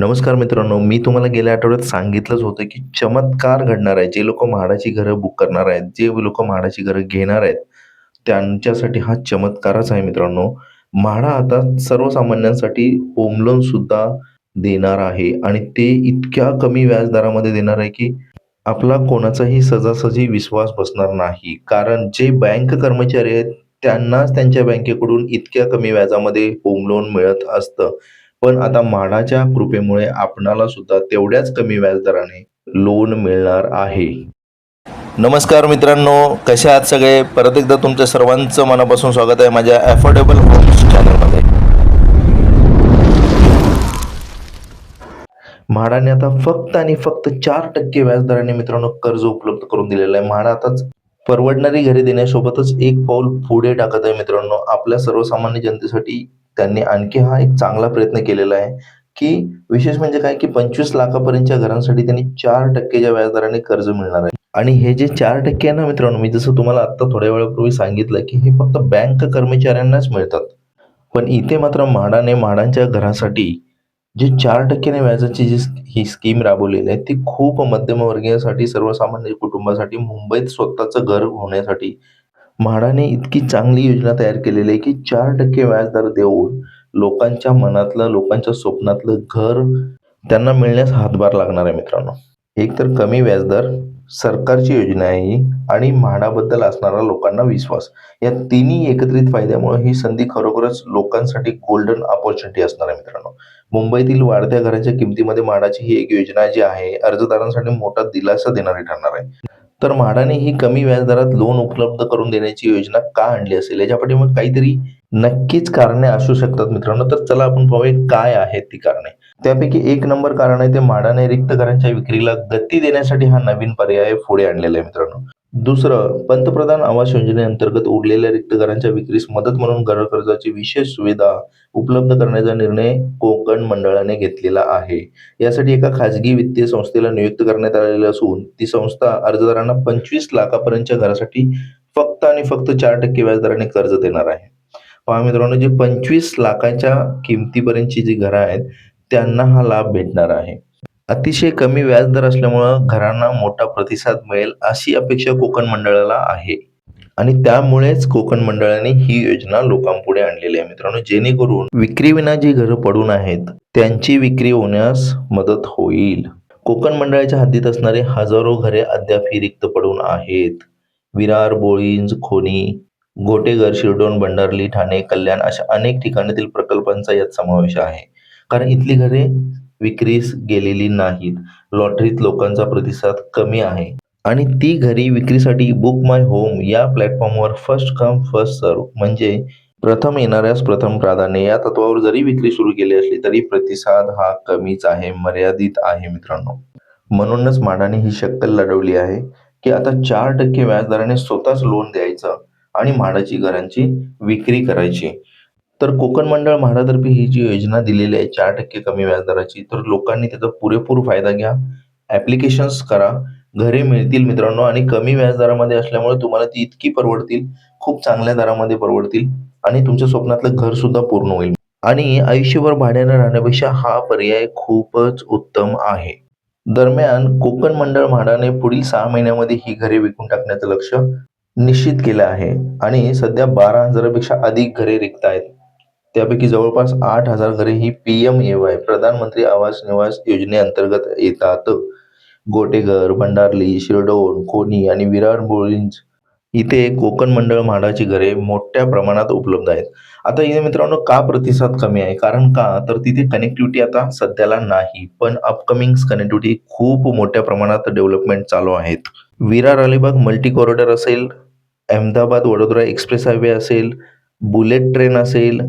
नमस्कार मित्रांनो मी तुम्हाला गेल्या आठवड्यात सांगितलंच होतं की चमत्कार घडणार आहे. जे लोक म्हाडाची घरं बुक करणार आहेत जे लोक म्हाडाची घरं घेणार आहेत त्यांच्यासाठी हा चमत्कारच आहे मित्रांनो. म्हाडा आता सर्वसामान्यांसाठी होम लोन सुद्धा देणार आहे आणि ते इतक्या कमी व्याजदरामध्ये देणार आहे की आपला कोणाचाही सहजासहजी विश्वास बसणार नाही. कारण जे बँक कर्मचारी आहेत त्यांनाच त्यांच्या बँकेकडून इतक्या कमी व्याजामध्ये होम लोन मिळत असतं. पण आता म्हाडाच्या कृपेमुळे आपणाला सुद्धा तेवढ्याच कमी व्याजदराने लोन मिळणार आहे. नमस्कार मित्रांनो कसे आहात सगळे? परत एकदा तुमच्या सर्वांचं मनापासून स्वागत आहे माझ्या अफोर्डेबल होम्स चॅनलमध्ये म्हाडाने आता फक्त आणि फक्त चार टक्के व्याजदराने मित्रांनो कर्ज उपलब्ध करून दिलेलं आहे. म्हाडा आताच परवडणारी घरे देण्यासोबतच एक पाऊल पुढे टाकत आहे मित्रांनो. आपल्या सर्वसामान्य जनतेसाठी त्यांनी आणखी हा एक चांगला प्रयत्न केलेला आहे की विशेष म्हणजे काय की पंचवीस लाखापर्यंतच्या घरांसाठी त्यांनी चार टक्केच्या व्याजदराने कर्ज मिळणार आहे. आणि हे जे चार टक्के आहे ना मित्रांनो मी जसं तुम्हाला आता थोड्या वेळापूर्वी सांगितलं की हे फक्त बँक कर्मचाऱ्यांनाच मिळतात. पण इथे मात्र म्हाडाने म्हाडांच्या घरासाठी जे चार टक्क्याने व्याजाची जी ही स्कीम राबवलेली आहे ती खूप मध्यमवर्गीयासाठी सर्वसामान्य कुटुंबासाठी मुंबईत स्वतःचं घर होण्यासाठी म्हाडाने इतकी चांगली योजना तयार केलेली आहे की चार टक्के व्याजदर देऊन लोकांच्या मनातलं लोकांच्या स्वप्नातलं घर त्यांना मिळण्यास हातभार लागणार आहे मित्रांनो. एक तर कमी व्याजदर सरकारची योजना आहे ही आणि म्हाडाबद्दल असणारा लोकांना विश्वास. या तिन्ही एकत्रित फायद्यामुळे ही संधी खरोखरच लोकांसाठी गोल्डन ऑपॉर्च्युनिटी असणार आहे मित्रांनो. मुंबईतील वाढत्या घरांच्या किमतीमध्ये म्हाडाची ही एक योजना जी आहे अर्जदारांसाठी मोठा दिलासा देणारी ठरणार आहे. तर म्हाडाने ही कमी व्याजदरात लोन उपलब्ध करून देण्याची योजना का आणली असेल? याच्या पाठीमागे काहीतरी नक्कीच कारणे असू शकतात मित्रांनो. तर चला आपण पाहूया काय आहेत ती कारणे. त्यापैकी एक नंबर कारण आहे ते म्हाडाने रिक्त घरांच्या विक्रीला गती देण्यासाठी हा नवीन पर्याय पुढे आणलेला आहे मित्रांनो. दुसरं पंतप्रधान आवास योजनेअंतर्गत उरलेल्या रिक्त घरांच्या विक्रीस मदत म्हणून घर कर्जाची विशेष सुविधा उपलब्ध करण्याचा निर्णय कोकण मंडळाने घेतलेला आहे. यासाठी एका खाजगी वित्तीय संस्थेला नियुक्त करण्यात आलेली असून ती संस्था अर्जदारांना पंचवीस लाखापर्यंतच्या घरासाठी फक्त आणि फक्त चार टक्के व्याजदराने कर्ज देणार आहे. पहा मित्रांनो जे पंचवीस लाखाच्या किमतीपर्यंतची जी घरं आहेत त्यांना हा लाभ भेटणार आहे. अतिशय कमी व्याजदर असल्यामुळं घरांना मोठा प्रतिसाद मिळेल अशी अपेक्षा कोकण मंडळाला आहे. आणि त्यामुळेच कोकण मंडळाने ही योजना लोकांपुढे आणलेली आहे मित्रांनो. जेणेकरून विक्रीविना जी घरं पडून आहेत त्यांची विक्री होण्यास मदत होईल. कोकण मंडळाच्या हद्दीत असणारे हजारो घरे अद्यापही रिक्त पडून आहेत. विरार बोळींज खोनी घोटेघर शिरडोन बंडारली ठाणे कल्याण अशा अनेक ठिकाणातील प्रकल्पांचा यात समावेश आहे. कारण इथली घरे विक्रीस गेलेली नाहीत. लॉटरीत लोकांचा प्रतिसाद कमी आहे. आणि ती घरी विक्रीसाठी बुक माय होम या प्लॅटफॉर्मवर फर्स्ट कम फर्स्ट सर्व म्हणजे प्रथम येणाऱ्यास प्रथम प्राधान्य. या तत्वावर जरी विक्री सुरू केली असली तरी प्रतिसाद हा कमीच आहे मर्यादित आहे मित्रांनो. म्हणूनच माडाने ही शक्कल लढवली आहे की आता चार टक्के व्याजदराने स्वतःच लोन द्यायचं आणि म्हाडाची घरांची विक्री करायची. तर कोकण मंडळ म्हाडातर्फे ही जी योजना दिलेली आहे चार टक्के कमी व्याजदराची तर लोकांनी त्याचा पुरेपूर फायदा घ्या ॲप्लिकेशन्स करा घरे मिळतील मित्रांनो आणि कमी व्याजदरामध्ये असल्यामुळे तुम्हाला ती इतकी परवडतील खूप चांगल्या दरामध्ये परवडतील आणि तुमच्या स्वप्नातलं घर सुद्धा पूर्ण होईल. आणि आयुष्यभर भाड्यानं राहण्यापेक्षा हा पर्याय खूपच उत्तम आहे. दरम्यान कोकण मंडळ म्हाडाने पुढील सहा महिन्यामध्ये ही घरे विकून टाकण्याचं लक्ष निश्चित केलं आहे आणि सध्या बारा हजारापेक्षा अधिक घरे रिक्त आहेत त्यापैकी जवळपास आठ हजार घरे ही पी एम ए वाय प्रधानमंत्री आवास निवास योजनेअंतर्गत येतात. गोटेघर भंडारली शिरडोन कोणी आणि विरार बोळींज इथे कोकण मंडळ म्हाडाची घरे मोठ्या प्रमाणात उपलब्ध आहेत. आता इथे मित्रांनो का प्रतिसाद कमी आहे? कारण का? तर तिथे कनेक्टिव्हिटी आता सध्याला नाही पण अपकमिंग कनेक्टिव्हिटी खूप मोठ्या प्रमाणात डेव्हलपमेंट चालू आहेत. विरार अलिबाग मल्टी कॉरिडॉर असेल अहमदाबाद वडोदरा एक्सप्रेस हायवे असेल बुलेट ट्रेन असेल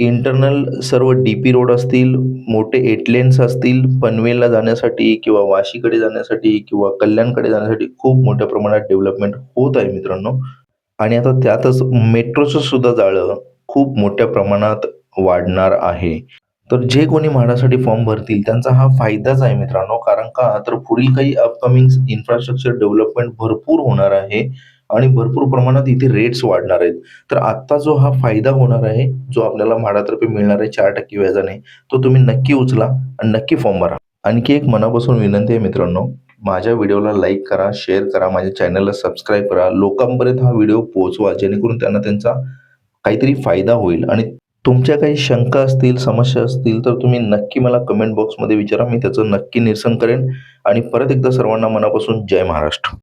इंटरनल सर्व डी पी रोड असतील मोठे एट लेन्स असतील पनवेलला जाण्यासाठी किंवा वाशीकडे जाण्यासाठी किंवा कल्याणकडे जाण्यासाठी खूप मोठ्या प्रमाणात डेव्हलपमेंट होत आहे मित्रांनो. आणि आता त्यातच मेट्रोचं सुद्धा जाळं खूप मोठ्या प्रमाणात वाढणार आहे. तर जे कोणी म्हाडासाठी फॉर्म भरतील त्यांचा हा फायदाच आहे मित्रांनो. कारण का? तर पुढील काही अपकमिंग इन्फ्रास्ट्रक्चर डेव्हलपमेंट भरपूर होणार आहे. आणि भरपूर प्रमाणात इथे रेट्स वाढणार आहेत. तर आत्ता जो हा फायदा होणार आहे जो आपल्याला म्हाडातर्फे मिळणार आहे चार टक्के व्याजाने तो तुम्ही नक्की उचला आणि नक्की फॉर्म भरा. आणखी एक मनापासून विनंती आहे मित्रांनो माझ्या व्हिडिओला लाईक करा शेअर करा माझ्या चॅनलला सबस्क्राईब करा. लोकांपर्यंत हा व्हिडिओ पोहोचवा जेणेकरून त्यांना त्यांचा काहीतरी फायदा होईल. आणि तुमच्या काही शंका असतील समस्या असतील तर तुम्ही नक्की मला कमेंट बॉक्समध्ये विचारा. मी त्याचं नक्की निरसन करेन. आणि परत एकदा सर्वांना मनापासून जय महाराष्ट्र.